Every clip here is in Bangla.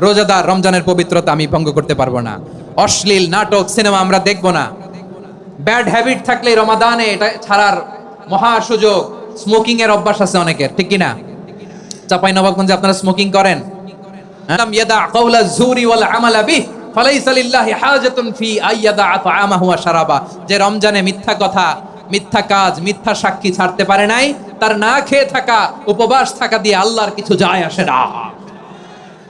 রোজাদার রমজানের পবিত্রতা আমি ভঙ্গ করতে পারব না। অশ্লীল নাটক, সিনেমা আমরা দেখব না। ব্যাড হ্যাবিট থাকলে রমাদানে এটা ছাড়ার মহা সুযোগ। স্মোকিং এর অভ্যাস আছে অনেকের, ঠিক কিনা? চাপাই নবাবগঞ্জে আপনারা স্মোকিং করেন? যে রমজানে মিথ্যা কথা, মিথ্যা কাজ, মিথ্যা সাক্ষী ছাড়তে পারে নাই, তার না খেয়ে থাকা, উপবাস থাকা দিয়ে আল্লাহর কিছু যায় আসে না।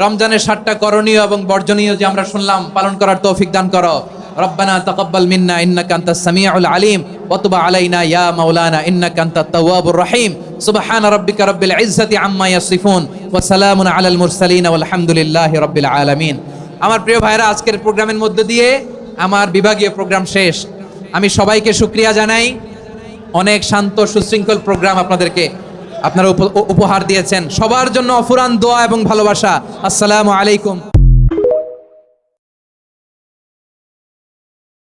রমজানের সাতটা করণীয় এবং বর্জনীয় যে আমরা শুনলাম, পালন করার তৌফিক দান করো। রব্বানা তাকাব্বাল মিন্না, ইন্নাকা আনতাস সামিউল আলিম, ওয়া তুব আলাইনা ইয়া মাওলানা, ইন্নাকা আনতাত তাওয়াবুর রহিম। সুবহান রাব্বিকা রাব্বিল ইজ্জতি আম্মা ইয়াসিফুন, ওয়া সালামুন আলাল মুরসালিন ওয়া আলহামদুলিল্লাহি রাব্বিল আলামিন। আমার প্রিয় ভাইরা আজকের প্রোগ্রামের মধ্য দিয়ে আমার বিভাগীয় প্রোগ্রাম শেষ। আমি সবাইকে শুক্রিয়া জানাই। অনেক শান্ত, সুশৃঙ্খল প্রোগ্রাম আপনাদেরকে আপনারা উপ- উপহার দিয়েছেন। সবার জন্য অফুরান দোয়া এবং ভালোবাসা। আসসালামু আলাইকুম।